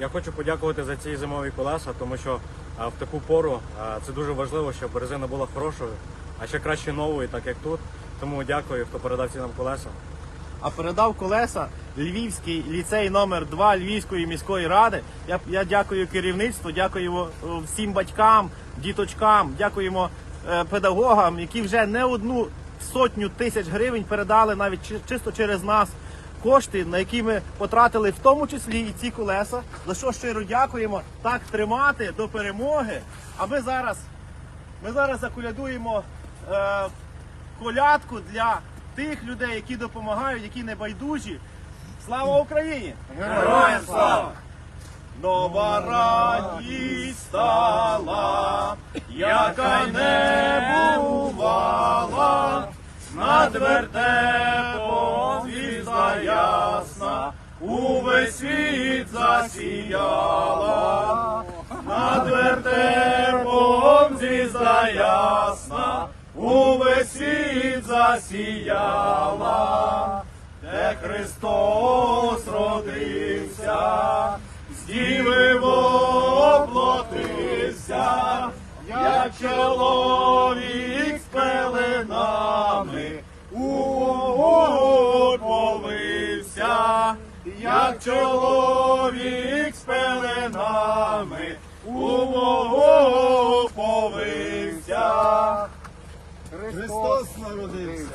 Я хочу подякувати за ці зимові колеса, тому що в таку пору це дуже важливо, щоб резина була хорошою, а ще краще новою, так як тут. Тому дякую, хто передав ці нам колеса. а передав колеса Львівський ліцей номер 2 Львівської міської ради. Я, я дякую керівництву, дякую всім батькам, діточкам, дякуємо е, педагогам, які вже не одну сотню тисяч гривень передали навіть чи- чисто через нас. Кошти, на які ми потратили в тому числі і ці колеса, за що щиро дякуємо. Так тримати до перемоги. А ми зараз, ми зараз заколядуємо е, колядку для тих людей, які допомагають, які не байдужі. Слава Україні! Героям слава! Нова радість стала, яка не бувала, над увесь світ засіяла, над вертепом звізда ясна, увесь світ засіяла, де Христос родився, з діви воплотився, як чоловік як чоловік з пеленами, у вогонь повився. Христос народився.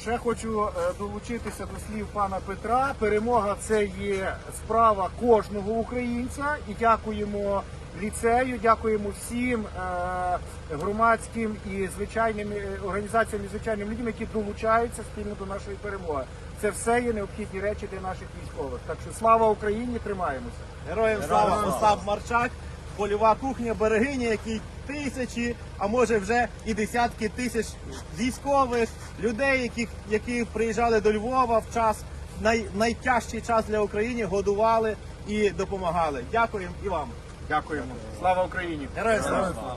Ще хочу е, долучитися до слів пана Петра. Перемога це є справа кожного українця. І дякуємо ліцею, дякуємо всім е, громадським і звичайним е, організаціям і звичайним людям, які долучаються спільно до нашої перемоги. Це все є необхідні речі для наших військових. Так що слава Україні, тримаємося. Героям слава Остап Марчак, польова кухня берегиня, які тисячі, а може вже і десятки тисяч військових людей, яких які приїжджали до Львова в час най, найтяжчий час для України, годували і допомагали. Дякуємо і вам. Дякуємо. Слава Україні! Героям слава!